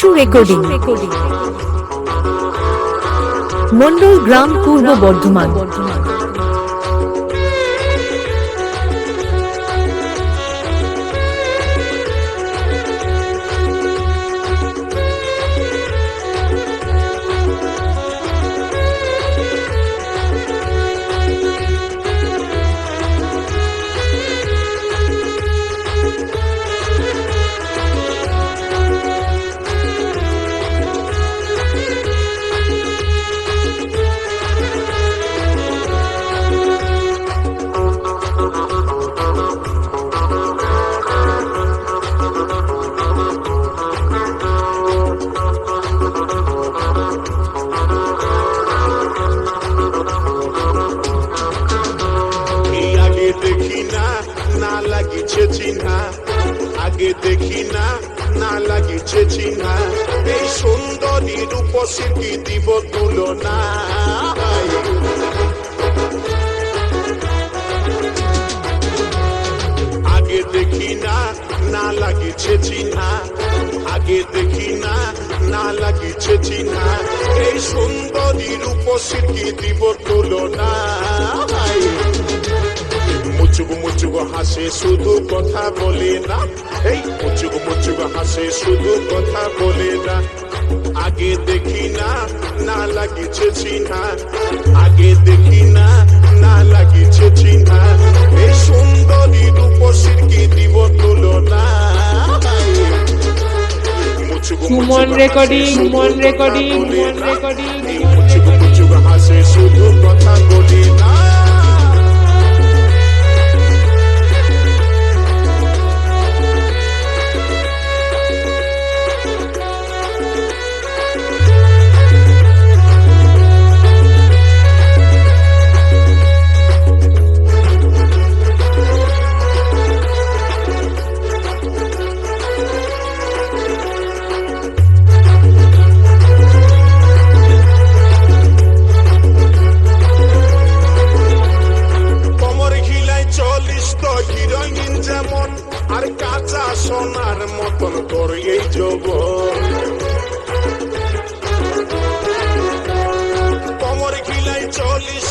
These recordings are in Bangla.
বিশু রেকর্ডিং মন্ডল গ্রাম পূর্ব বর্ধমান। রূপসী দিব তুলনা আগে দেখি না না লাগিছে চিহ্না। আগে দেখি না না লাগিছে চিহ্না। এই সুন্দরী রূপসী দিব তুলনা। মুচুক মুচুক হাসে শুধু কথা বলে না। এই মুচুক মুচুক হাসে শুধু কথা বলে না। আগে দেখি না না লাগিছে চিহ্না আগে দেখি না না লাগিছে চিহ্না এই সুন্দরী রূপসীর কি দিব তুলনা? Suman recording Suman recording Suman recording হাসে শুধু কথা বলে না।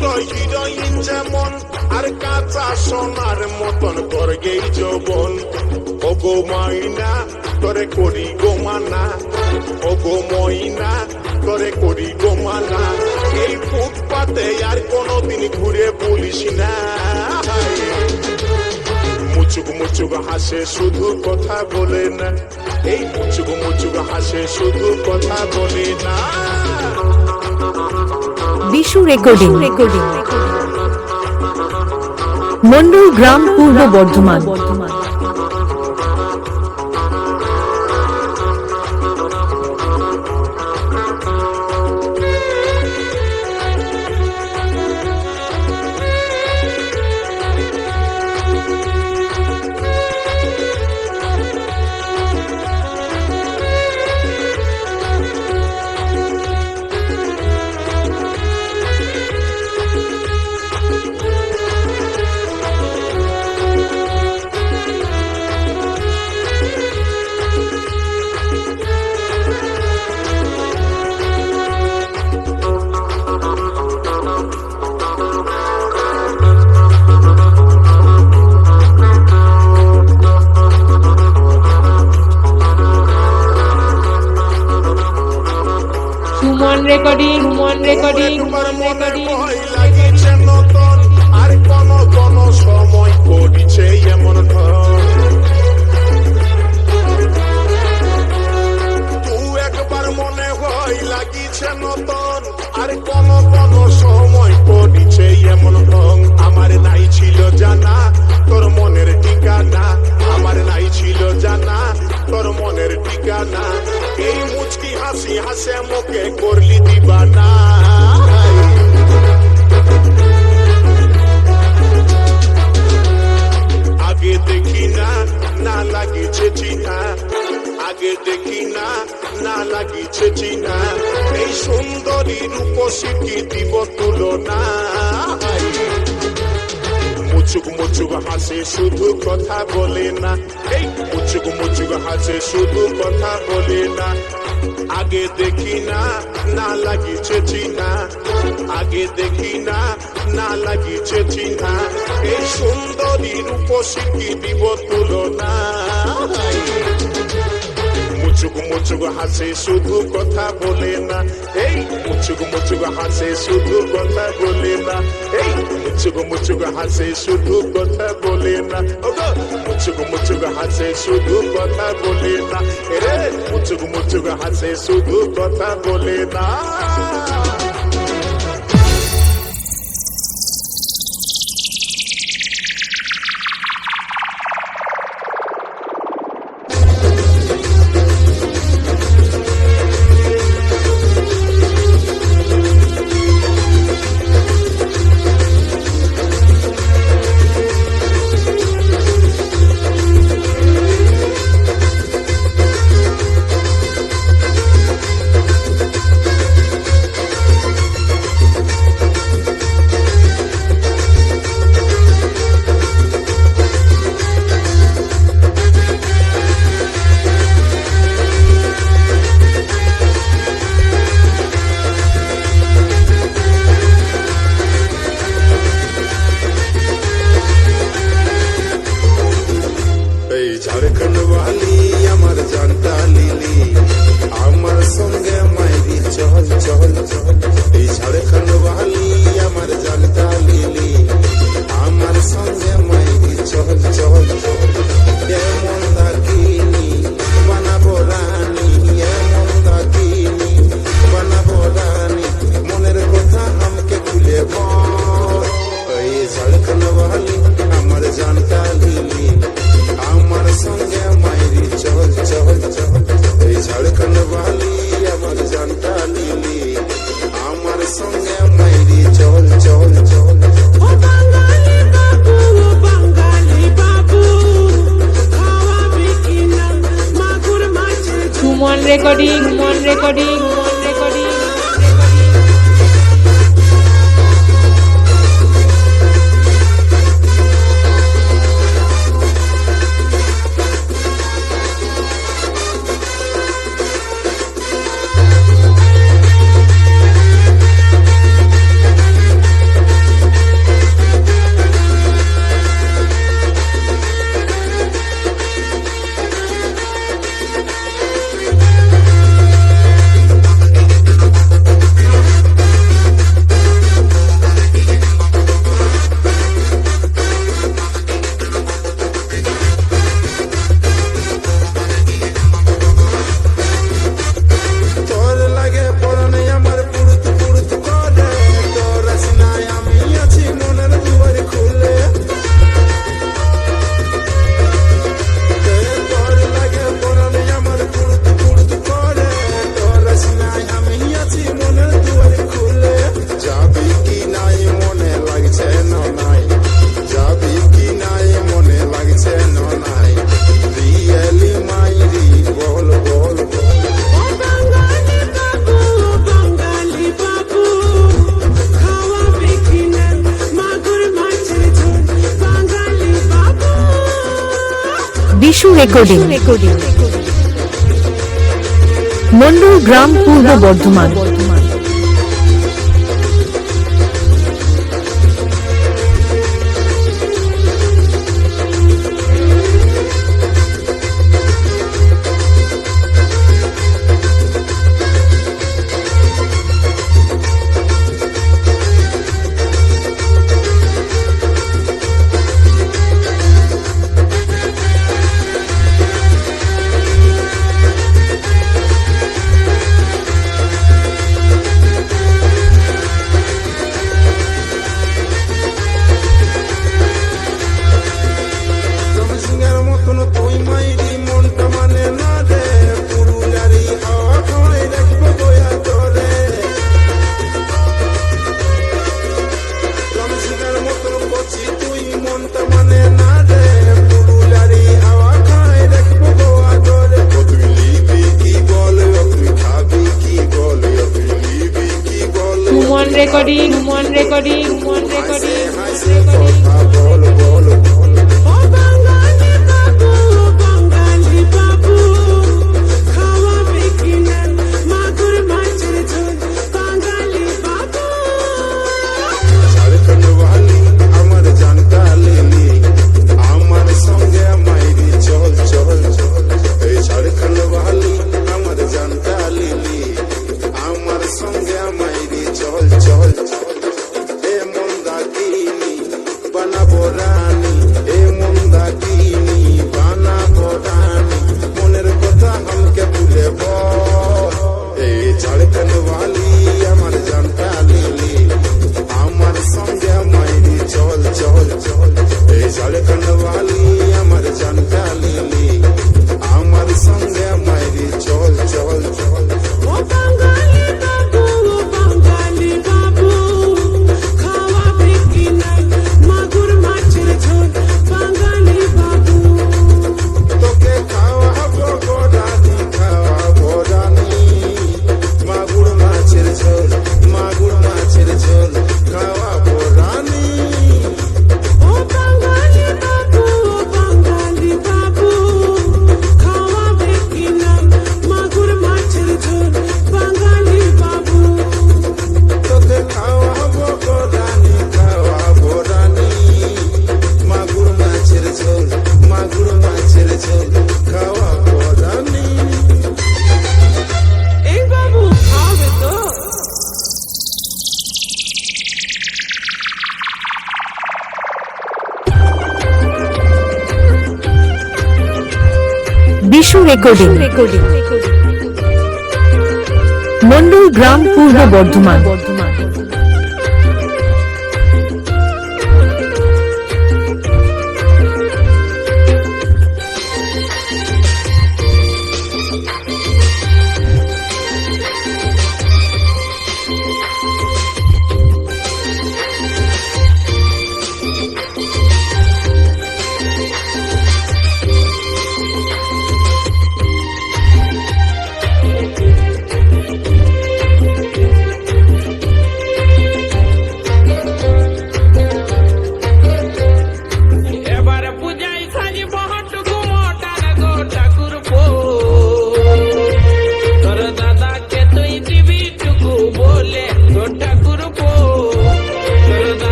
তো হিরোইন যেমন আর কাঁচা সোনার মতন তোর এই যৌবন ও গো তোরে করি গো মানা ও গো তোরে করি গো মানা এই ফুটপাতে আর কোনোদিন ঘুরে বলিস না মুচুক মুচুক হাসে শুধু কথা বলে না এই মুচুক মুচুক হাসে শুধু কথা বলে না বিশু রেকর্ডিং। রেকর্ডিং মন্ডল গ্রাম পূর্ব বর্ধমান। রেকর্ডিং সুমন রেকর্ডিং তোমার রেকর্ডিং আর কোন কোন সময় করিছে এমন ধর তু একবার মনে হয় লাগিছে নতুন আর কোন কোন সময় করিছে এমন ঢং আমার নাই ছিল জানা তোর মনের ঠিকানা আমার নাই ছিল জানা তোর মনের ঠিকানা এই মুচকি হাসি হাসে মুখে করলি দিবানা আগে দেখি না না লাগিছে চিনা আগে দেখি না না লাগিছে চিনা এই সুন্দরী রূপসী কি দিব তুলনা মুচুক মুচুক হাসে শুধু কথা বলে না এই মুচুক মুচুক হাসে শুধু কথা বলে না আগে দেখি না না লাগিছে চিনা আগে দেখি না না লাগিছে চিনা এই সুন্দরী রূপসী কি দিব তুলনা মুচুক মুচুক হাসে শুধু কথা বলে না এই মুচুক মুচুক হাসে শুধু কথা বলে না এই মুচুক মুচুক হাসে শুধু কথা বলে না ওগো মুচুক মুচুক হাসে শুধু কথা বলে না রে মুচুক মুচুক হাসে শুধু কথা বলে না recording Suman recording Bishu recording Mondal গ্রাম পূর্ব বর্ধমান con শিশু রেকর্ডিং মন্ডল গ্রাম Purba Bardhaman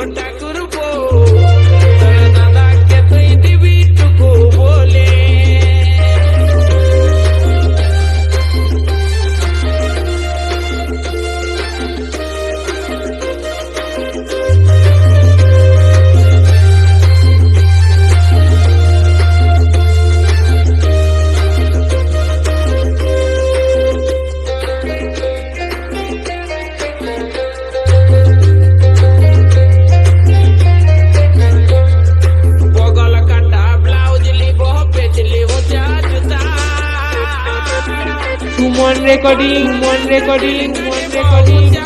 good night. Recording মন রেকর্ডিং মন recording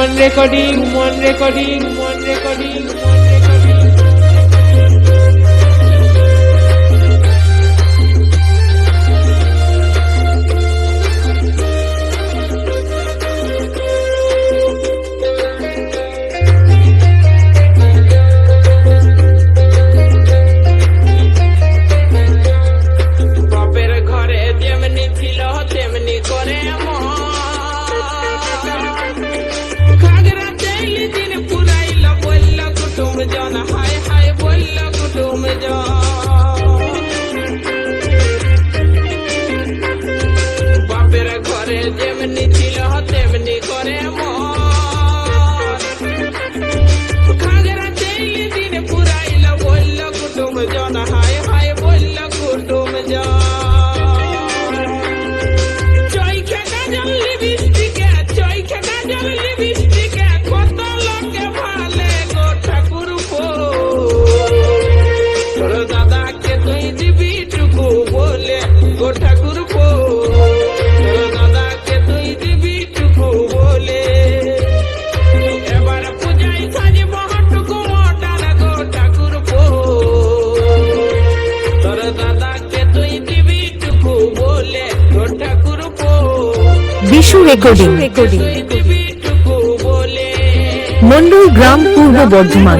one recording, one recording, one recording. sana hay hay bolla kurdum ja recording Mondal গ্রাম পূর্ব বর্ধমান